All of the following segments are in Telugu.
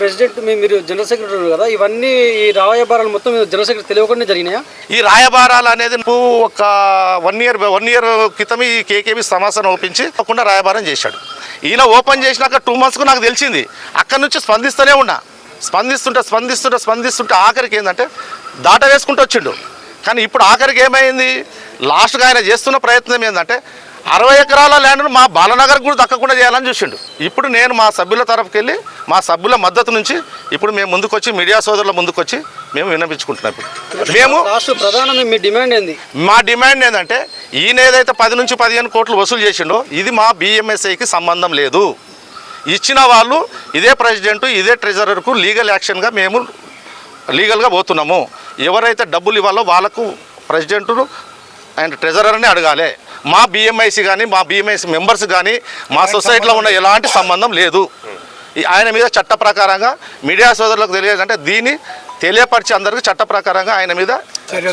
ప్రెసిడెంట్ మీరు జనరల్ సెక్రటరీ కదా ఇవన్నీ ఈ రాయబారాలు మొత్తం జనరల్ సెక్రటరీ తెలియకుండా జరిగినాయా? ఈ రాయబారాలు అనేది నువ్వు ఒక వన్ ఇయర్ వన్ ఇయర్ క్రితం ఈ కేకేబీ సమాసాన్ని ఓపించి తప్పకుండా రాయబారం చేశాడు. ఈయన ఓపెన్ చేసినాక టూ మంత్స్కు నాకు తెలిసింది. అక్కడి నుంచి స్పందిస్తూనే ఉన్నా. స్పందిస్తుంటే స్పందిస్తుంటే స్పందిస్తుంటే ఆఖరికి ఏంటంటే దాట వేసుకుంటూ వచ్చిండు. కానీ ఇప్పుడు ఆఖరికి ఏమైంది? లాస్ట్గా ఆయన చేస్తున్న ప్రయత్నం ఏంటంటే అరవై ఎకరాల ల్యాండ్ను మా బాలనగర్ కూడా దక్కకుండా చేయాలని చూసిండు. ఇప్పుడు నేను మా సభ్యుల తరఫుకి వెళ్ళి మా సభ్యుల మద్దతు నుంచి ఇప్పుడు మేము ముందుకొచ్చి మీడియా సోదరుల ముందుకొచ్చి మేము విన్నపించుకుంటున్నాం ఇప్పుడు. మేము ప్రధాన మీ డిమాండ్ ఏంది? మా డిమాండ్ ఏంటంటే ఈయన ఏదైతే పది నుంచి పదిహేను కోట్లు వసూలు చేసిండో ఇది మా బిఎంఎస్ఐకి సంబంధం లేదు. ఇచ్చిన వాళ్ళు ఇదే ప్రెసిడెంట్ ఇదే ట్రెజరర్కు లీగల్ యాక్షన్గా మేము లీగల్గా పోతున్నాము. ఎవరైతే డబ్బులు ఇవ్వాలో వాళ్ళకు ప్రెసిడెంట్ను అండ్ ట్రెజరర్ని అడగాలి. మా బిఎంఐసి కానీ మా బిఎంఐసి మెంబర్స్ కానీ మా సొసైటీలో ఉన్న ఎలాంటి సంబంధం లేదు. ఆయన మీద చట్ట ప్రకారంగా మీడియా సోదరులకు తెలియదంటే దీన్ని తెలియపరిచి అందరికీ చట్ట ప్రకారంగా ఆయన మీద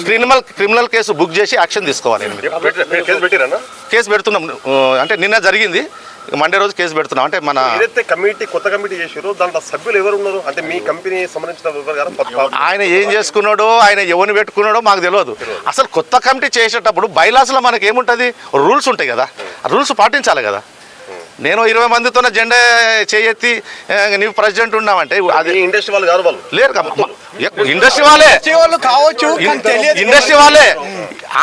క్రిమినల్ క్రిమినల్ కేసు బుక్ చేసి యాక్షన్ తీసుకోవాలి కేసు పెడుతున్నాం. అంటే నిన్న జరిగింది. మండే రోజు కేసు పెడుతున్నాం. అంటే మన ఏదైతే కమిటీ కొత్త కమిటీ చేసారో దాంట్లో సభ్యులు ఎవరు ఉన్నారు? అంటే మీ కంపెనీ సంబంధించిన ఆయన ఏం చేసుకున్నాడో ఆయన ఎవరిని పెట్టుకున్నాడో మాకు తెలియదు. అసలు కొత్త కమిటీ చేసేటప్పుడు బైలాస్లో మనకి ఏముంటుంది రూల్స్ ఉంటాయి కదా. రూల్స్ పాటించాలి కదా. నేను ఇరవై మందితో జెండా చేయెత్తి ఆ, నీవు ప్రెసిడెంట్ ఉన్నావంటే అది ఇండస్ట్రీ వాళ్ళు కాదు వాళ్ళు. లేరు ఇండస్ట్రీ వాళ్ళే. వాళ్ళు కావచ్చు కానీ తెలియదు ఇండస్ట్రీ వాళ్ళే.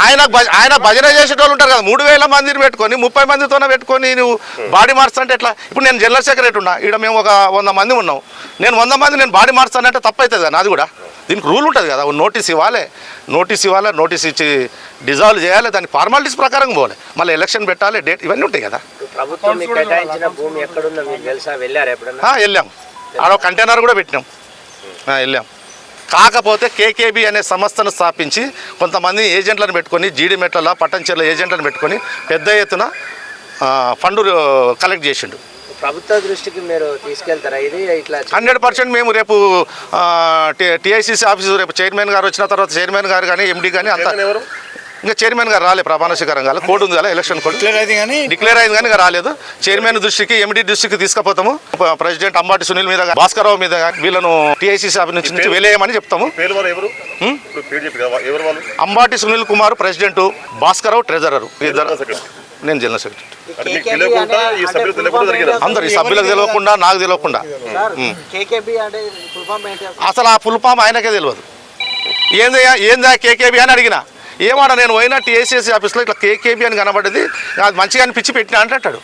ఆయన ఆయన భజన చేసేటోళ్ళు ఉంటారు కదా మూడు వేల మందిని పెట్టుకొని ముప్పై మందితోనే పెట్టుకొని నువ్వు బాడీ మార్చంటే ఎట్లా? ఇప్పుడు నేను జనరల్ సెక్రటరీ ఉన్నా ఇక్కడ మేము ఒక వంద మంది ఉన్నాం. నేను వంద మంది నేను బాడీ మార్చానంటే తప్పు అవుతుంది కదా నాది కూడా. దీనికి రూల్ ఉంటుంది కదా నోటీస్ ఇవ్వాలి నోటీస్ ఇవ్వాలి నోటీస్ ఇచ్చి డిజాల్వ్ చేయాలి దాని ఫార్మాలిటీస్ ప్రకారం పోవాలి. మళ్ళీ ఎలక్షన్ పెట్టాలి డేట్ ఇవన్నీ ఉంటాయి కదా. వెళ్ళాం. ఆడ కంటైనర్ కూడా పెట్టినాం. వెళ్ళాం. కాకపోతే కేకేబీ అనే సంస్థను స్థాపించి కొంతమంది ఏజెంట్లను పెట్టుకొని జీడిమెట్ల పట్టంచెర్ల ఏజెంట్లను పెట్టుకొని పెద్ద ఎత్తున ఫండ్ కలెక్ట్ చేసిండు. ప్రభుత్వ దృష్టికి మీరు తీసుకెళ్తారా? ఇది ఇట్లా హండ్రెడ్ పర్సెంట్ మేము రేపు టిఐసిసి ఆఫీస్ రేపు చైర్మన్ గారు వచ్చిన తర్వాత చైర్మన్ గారు కానీ ఎండి కానీ అంతా ఇంకా చైర్మన్ గారు రాలే ప్రమాణ స్వీకారం కాలే కోడ్ ఉంది కదా ఎలక్షన్ కోడ్. క్లియర్ అయితే కానీ? డిక్లేర్ అయింది కానీ రాలేదు. చైర్మన్ దృష్టికి ఎండి దృష్టికి తీసుకుపోతాము. ప్రెసిడెంట్ అంబాటి సునీల్ మీద గాని, భాస్కరరావు మీద గాని వీళ్ళను టిఐసిసి ఆఫీస్ నుంచి నుంచి వెలేయమని చెప్తాము. పేరు వాళ్ళు ఎవరు ఇప్పుడు పేరు చెప్పి కదా ఎవరు వాళ్ళు? Ambati Sunil Kumar president Bhaskara Rao treasurer. ఇద్దరు. నేను జనరల్ సెక్రటరీ. అందరు ఈ సభ్యులకు తెలియకుండా నాకు తెలియకుండా. అసలు? ఆ ఫుల్ ఫామ్ ఆయనకే తెలియదు. ఏందా ఏందా కేకేబీ అని అడిగిన. ఏమాడ నేను పోయినా టీఎస్ఎస్సీ ఆఫీస్లో ఇట్లా కేకేబీ అని కనబడ్డది అది మంచిగా అనిపించి పెట్టినా అంటాడు.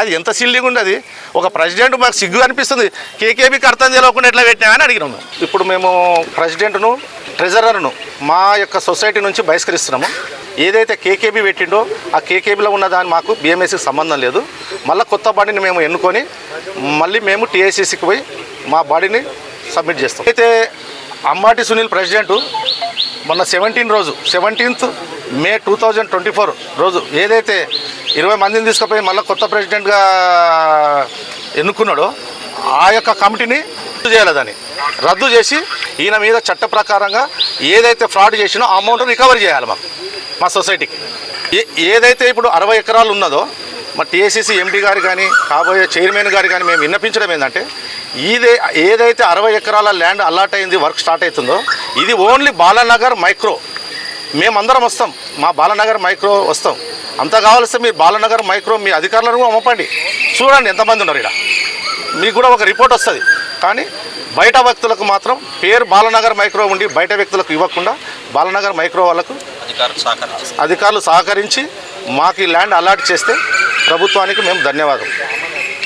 అది ఎంత సిల్లిగా ఉంది అది ఒక ప్రెసిడెంట్ మాకు సిగ్గు అనిపిస్తుంది. కేకేబీకి అర్థం తెలియకుండా ఎట్లా పెట్టినా అని అడిగినాము ఇప్పుడు మేము ప్రెసిడెంట్ను ట్రెజరర్ను మా యొక్క సొసైటీ నుంచి బహిష్కరిస్తున్నాము. ఏదైతే కేకేబీ పెట్టిండో ఆ కేకేబీలో ఉన్న దాని మాకు బిఎంఎస్సికి సంబంధం లేదు. మళ్ళీ కొత్త బాడీని మేము ఎన్నుకొని మళ్ళీ మేము టీఐసీసీకి పోయి మా బాడీని సబ్మిట్ చేస్తాం. అయితే అంబాటి సునీల్ ప్రెసిడెంట్ మొన్న సెవెంటీన్ రోజు seventeenth May two thousand twenty four రోజు ఏదైతే ఇరవై మందిని తీసుకుపోయి మళ్ళీ కొత్త ప్రెసిడెంట్గా ఎన్నుకున్నాడో ఆ యొక్క కమిటీని రద్దు చేయలేదని దాన్ని. రద్దు చేసి ఈయన మీద చట్ట ప్రకారంగా ఏదైతే ఫ్రాడ్ చేసినో అమౌంట్ రికవరీ చేయాలి మాకు. మా సొసైటీకి ఏ ఏదైతే ఇప్పుడు అరవై ఎకరాలు ఉన్నదో మా టీఏసీసీ ఎండి గారు కానీ కాబోయే చైర్మన్ గారు కానీ మేము విన్నపించడం ఏంటంటే ఇదే ఏదైతే అరవై ఎకరాల ల్యాండ్ అలాట్ అయింది వర్క్ స్టార్ట్ అవుతుందో ఇది ఓన్లీ బాలానగర్ మైక్రో. మేమందరం వస్తాం. మా బాలనగర్ మైక్రో వస్తాం. అంత కావాల్సి మీరు బాలనగర్ మైక్రో మీ అధికారులను కూడా అమ్మపండి. చూడండి ఎంతమంది ఉన్నారు ఇక్కడ మీకు కూడా ఒక రిపోర్ట్ వస్తుంది. కానీ బయట వ్యక్తులకు మాత్రం పేరు బాలనగర్ మైక్రో ఉండి బయట వ్యక్తులకు ఇవ్వకుండా బాలనగర్ మైక్రో వాళ్ళకు అధికారులు సహకరించి మాకు ఈ ల్యాండ్ అలాట్ చేస్తే ప్రభుత్వానికి మేము ధన్యవాదం.